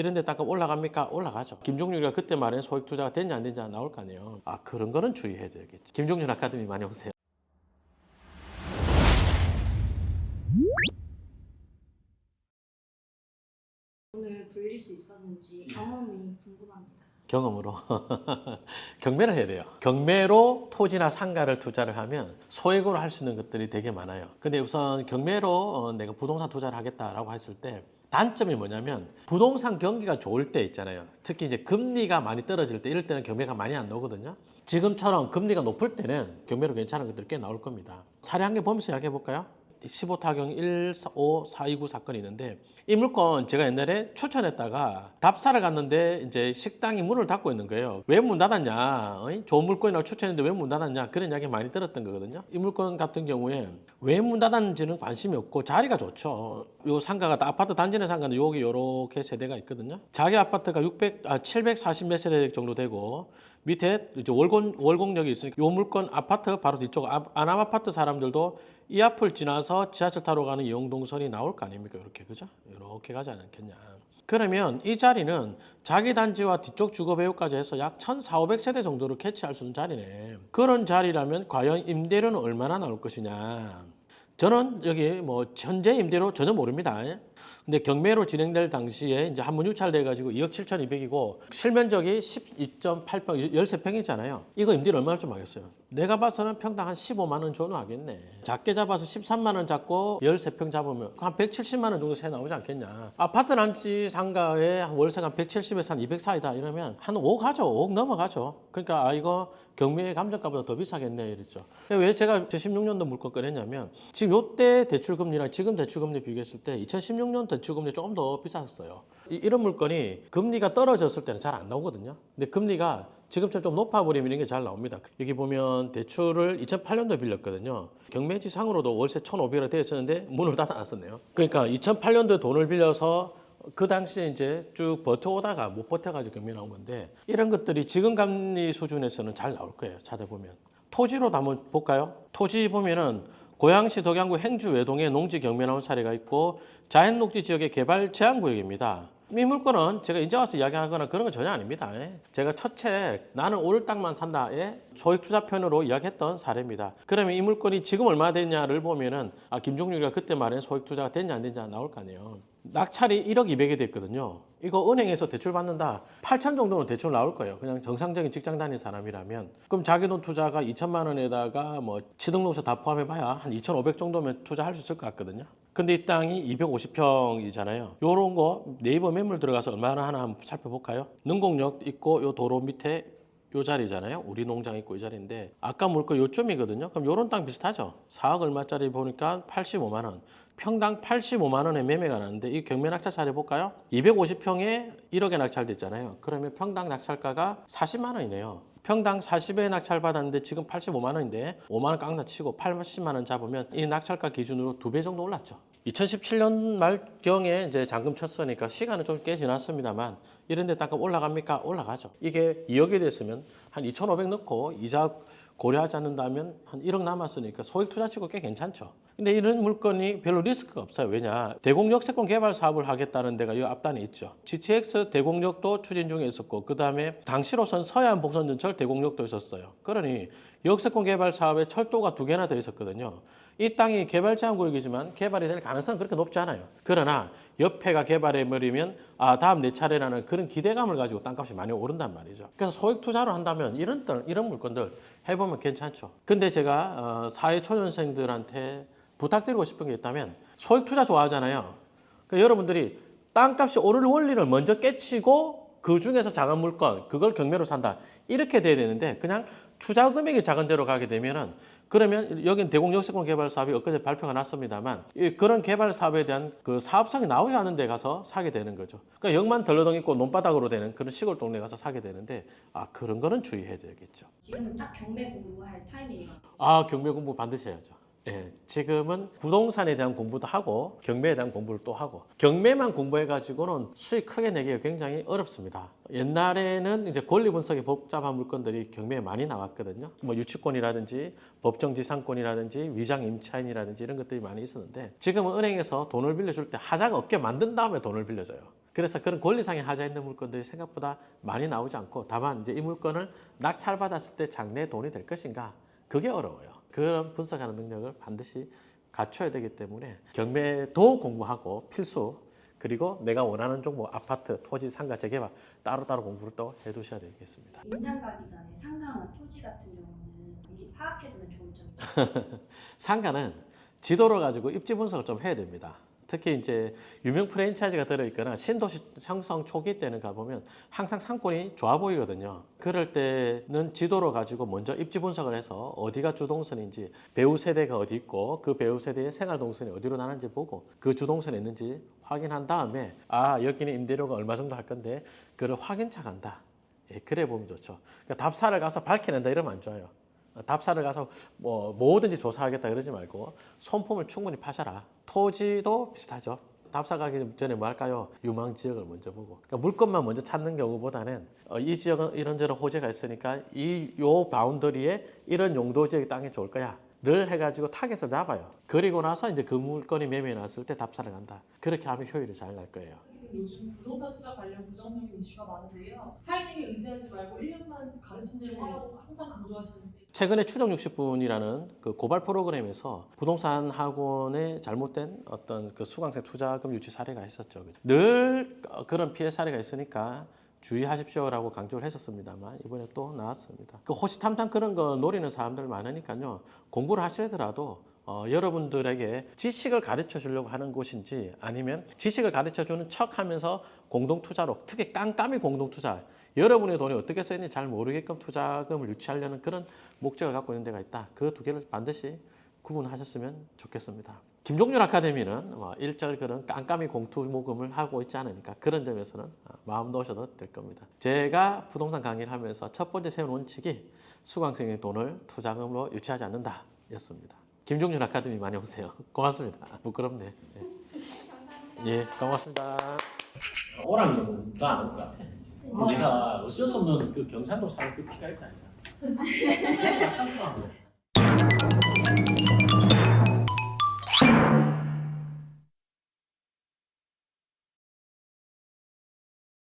이런 데 땅값 올라갑니까? 올라가죠. 김종률이가 그때 말한 소액 투자가 됐냐 안 됐냐 나올 거 아니에요. 아 그런 거는 주의해야 되겠죠. 김종률 아카데미 많이 오세요. 돈을 불릴 수 있었는지 경험이 궁금합니다. 경험으로 경매를 해야 돼요. 경매로 토지나 상가를 투자를 하면 소액으로 할 수 있는 것들이 되게 많아요. 근데 우선 경매로 어, 내가 부동산 투자를 하겠다라고 했을 때 단점이 뭐냐면 부동산 경기가 좋을 때 있잖아요. 특히 이제 금리가 많이 떨어질 때 이럴 때는 경매가 많이 안 나오거든요. 지금처럼 금리가 높을 때는 경매로 괜찮은 것들이 꽤 나올 겁니다. 사례 한 개 보면서 이야기해 볼까요? 15타경 15429 사건이 있는데 이 물건 제가 옛날에 추천했다가 답사를 갔는데 이제 식당이 문을 닫고 있는 거예요. 왜 문 닫았냐? 어이? 좋은 물건이라고 추천했는데 왜 문 닫았냐? 그런 이야기 많이 들었던 거거든요. 이 물건 같은 경우에 왜 문 닫았는지는 관심이 없고 자리가 좋죠. 요 상가가 다 아파트 단지 내 상가는 여기 요렇게 세대가 있거든요. 자기 아파트가 600, 아, 740몇 세대 정도 되고 밑에 이제 월공 월공역이 있으니까 요 물건 아파트 바로 뒤쪽 아- 안암 아파트 사람들도 이 앞을 지나서 지하철 타러 가는 이용동선이 나올 거 아닙니까? 이렇게 그죠? 이렇게 가지 않겠냐? 그러면 이 자리는 자기 단지와 뒤쪽 주거 배후까지 해서 약 1,400, 500세대 정도를 캐치할 수 있는 자리네. 그런 자리라면 과연 임대료는 얼마나 나올 것이냐? 저는 여기 뭐 현재 임대료 전혀 모릅니다. 근데 경매로 진행될 당시에 이제 한번 유찰돼 가지고 2억 7,200이고 실면적이 12.8평 13평이잖아요. 이거 임대료 얼마 줄 알겠어요. 내가 봐서는 평당 한 15만 원 정도 하겠네. 작게 잡아서 13만 원 잡고 13평 잡으면 한 170만 원 정도 세 나오지 않겠냐. 아파트 단지 상가에 한 월세가 한 170에서 한 200 사이다 이러면 한 5억 하죠. 5억 넘어가죠. 그러니까 아 이거 경매 감정가보다 더 비싸겠네 이랬죠. 왜 제가 2016년도 물건 꺼냈냐면 지금 요때 대출금리랑 지금 대출금리 비교했을 때 2016년 대출금리 조금 더 비쌌어요. 이- 이런 물건이 금리가 떨어졌을 때는 잘 안 나오거든요. 근데 금리가 지금처럼 좀 높아버리면 이게 잘 나옵니다. 여기 보면 대출을 2008년도에 빌렸거든요. 경매지 상으로도 월세 1,500원 되어 있었는데 문을 닫아놨었네요. 그러니까 2008년도에 돈을 빌려서 그 당시에 이제 쭉 버텨오다가 못 버텨가지고 경매 나온 건데 이런 것들이 지금 금리 수준에서는 잘 나올 거예요. 찾아보면. 토지로도 한번 볼까요? 토지 보면은 고양시 덕양구 행주 외동에 농지 경매 나온 사례가 있고 자연녹지 지역의 개발 제한 구역입니다. 이 물건은 제가 이제 와서 이야기하거나 그런 건 전혀 아닙니다. 예. 제가 첫 책 나는 오를 땅만 산다에 소액 투자 편으로 이야기했던 사례입니다. 그러면 이 물건이 지금 얼마 됐냐를 보면은 아 김종률이가 그때 말한 소액 투자가 됐냐 안 됐냐 나올 거 아니에요. 낙찰이 1억 200이 됐거든요. 이거 은행에서 대출 받는다. 8천 정도는 대출 나올 거예요. 그냥 정상적인 직장 다니는 사람이라면. 그럼 자기 돈 투자가 2천만 원에다가 뭐 취등록세 다 포함해봐야 한 2,500 정도면 투자할 수 있을 것 같거든요. 근데 이 땅이 250평이잖아요. 요런 거 네이버 매물 들어가서 얼마나 하나 한번 살펴볼까요? 능곡역 있고 요 도로 밑에 요 자리잖아요. 우리 농장 있고 이 자리인데 아까 물건 요쯤이거든요. 그럼 요런 땅 비슷하죠. 4억 얼마짜리 보니까 85만 원. 평당 85만 원에 매매가 나는데 이 경매 낙찰 사례 볼까요? 250평에 1억에 낙찰됐잖아요. 그러면 평당 낙찰가가 40만 원이네요. 평당 40에 낙찰 받았는데 지금 85만 원인데 5만 원 깡나 치고 80만 원 잡으면 이 낙찰가 기준으로 두 배 정도 올랐죠. 2017년 말경에 이제 잔금 쳤으니까 시간은 좀 꽤 지났습니다만 이런 데 땅값 올라갑니까? 올라가죠. 이게 2억이 됐으면 한 2,500 넣고 이자 고려하지 않는다면 한 1억 남았으니까 소액 투자치고 꽤 괜찮죠. 근데 이런 물건이 별로 리스크가 없어요. 왜냐? 대공역 세권 개발 사업을 하겠다는 데가 이 앞단에 있죠. GTX 대공역도 추진 중에 있었고 그다음에 당시로선 서해안 복선전철 대공역도 있었어요. 그러니 역세권 개발 사업에 철도가 두 개나 더 있었거든요. 이 땅이 개발 제한 구역이지만 개발이 될 가능성은 그렇게 높지 않아요. 그러나 옆에가 개발해 버리면 아 다음 내 차례라는 그런 기대감을 가지고 땅값이 많이 오른단 말이죠. 그래서 소액 투자로 한다면 이런 땅, 이런 물건들 해보면 괜찮죠. 근데 제가 어, 사회 초년생들한테 부탁드리고 싶은 게 있다면 소액 투자 좋아하잖아요. 그러니까 여러분들이 땅값이 오를 원리를 먼저 깨치고 그 중에서 작은 물건 그걸 경매로 산다 이렇게 돼야 되는데 그냥 투자 금액이 작은 데로 가게 되면은 그러면 여긴 대공 역세권 개발 사업이 엊그제 발표가 났습니다만 이 그런 개발 사업에 대한 그 사업성이 나오지 않은 데 가서 사게 되는 거죠. 그러니까 역만 덜러덩 있고 논바닥으로 되는 그런 시골 동네 가서 사게 되는데 아 그런 거는 주의해야 되겠죠. 지금은 딱 경매 공부할 타이밍이라 아 경매 공부 반드시 해야죠. 예, 지금은 부동산에 대한 공부도 하고 경매에 대한 공부를 또 하고 경매만 공부해 가지고는 수익 크게 내기가 굉장히 어렵습니다. 옛날에는 이제 권리 분석이 복잡한 물건들이 경매에 많이 나왔거든요. 뭐 유치권이라든지 법정 지상권이라든지 위장 임차인이라든지 이런 것들이 많이 있었는데 지금은 은행에서 돈을 빌려줄 때 하자가 없게 만든 다음에 돈을 빌려줘요. 그래서 그런 권리상의 하자 있는 물건들이 생각보다 많이 나오지 않고 다만 이제 이 물건을 낙찰받았을 때 장래 돈이 될 것인가 그게 어려워요. 그런 분석하는 능력을 반드시 갖춰야 되기 때문에 경매도 공부하고 필수 그리고 내가 원하는 종목 아파트, 토지, 상가 재개발 따로따로 공부를 또 해두셔야 되겠습니다. 임장 가기 전에 상가나 토지 같은 경우는 미리 파악해두면 좋은 점이. 상가는 지도를 가지고 입지 분석을 좀 해야 됩니다. 특히 이제 유명 프랜차이즈가 들어있거나 신도시 형성 초기 때는 가보면 항상 상권이 좋아 보이거든요. 그럴 때는 지도를 가지고 먼저 입지 분석을 해서 어디가 주동선인지 배우 세대가 어디 있고 그 배우 세대의 생활 동선이 어디로 나는지 보고 그 주동선에 있는지 확인한 다음에 아 여기는 임대료가 얼마 정도 할 건데 그걸 확인차 간다. 예, 그래 보면 좋죠. 그러니까 답사를 가서 밝혀낸다 이러면 안 좋아요. 답사를 가서 뭐 뭐든지 조사하겠다 그러지 말고 손품을 충분히 파셔라. 토지도 비슷하죠. 답사 가기 전에 뭐 할까요? 유망 지역을 먼저 보고. 그러니까 물건만 먼저 찾는 경우보다는 어, 이 지역은 이런저런 호재가 있으니까 이 요 바운더리에 이런 용도 지역의 땅이 좋을 거야. 를 해가지고 타겟을 잡아요. 그리고 나서 이제 그 물건이 매매해 놨을 때 답사를 간다. 그렇게 하면 효율이 잘 날 거예요. 요즘 부동산 투자 관련 부정적인 이슈가 많은데요. 사인에게 의지하지 말고 1년만 가르친 대로 하라고 항상 강조하시는데 최근에 추정 60분이라는 그 고발 프로그램에서 부동산 학원의 잘못된 어떤 그 수강생 투자금 유치 사례가 있었죠. 늘 그런 피해 사례가 있으니까 주의하십시오라고 강조를 했었습니다만 이번에 또 나왔습니다. 그 호시탐탐 그런 거 노리는 사람들 많으니까요. 공부를 하시더라도 어, 여러분들에게 지식을 가르쳐 주려고 하는 곳인지 아니면 지식을 가르쳐 주는 척 하면서 공동 투자로 특히 깜깜이 공동 투자 여러분의 돈이 어떻게 쓰이는지 잘 모르게끔 투자금을 유치하려는 그런 목적을 갖고 있는 데가 있다. 그 두 개를 반드시 구분하셨으면 좋겠습니다. 김종률 아카데미는 뭐 일절 그런 깜깜이 공투 모금을 하고 있지 않으니까 그런 점에서는 아, 마음 놓으셔도 될 겁니다. 제가 부동산 강의를 하면서 첫 번째 세운 원칙이 수강생의 돈을 투자금으로 유치하지 않는다 였습니다. 김종률 아카데미 많이 오세요. 고맙습니다. 부끄럽네. 예, 예 고맙습니다. 오랑이는 나안올 것 같아. 우리가 어쩔 수 없는 그 경상도 사람 그 피가 있다.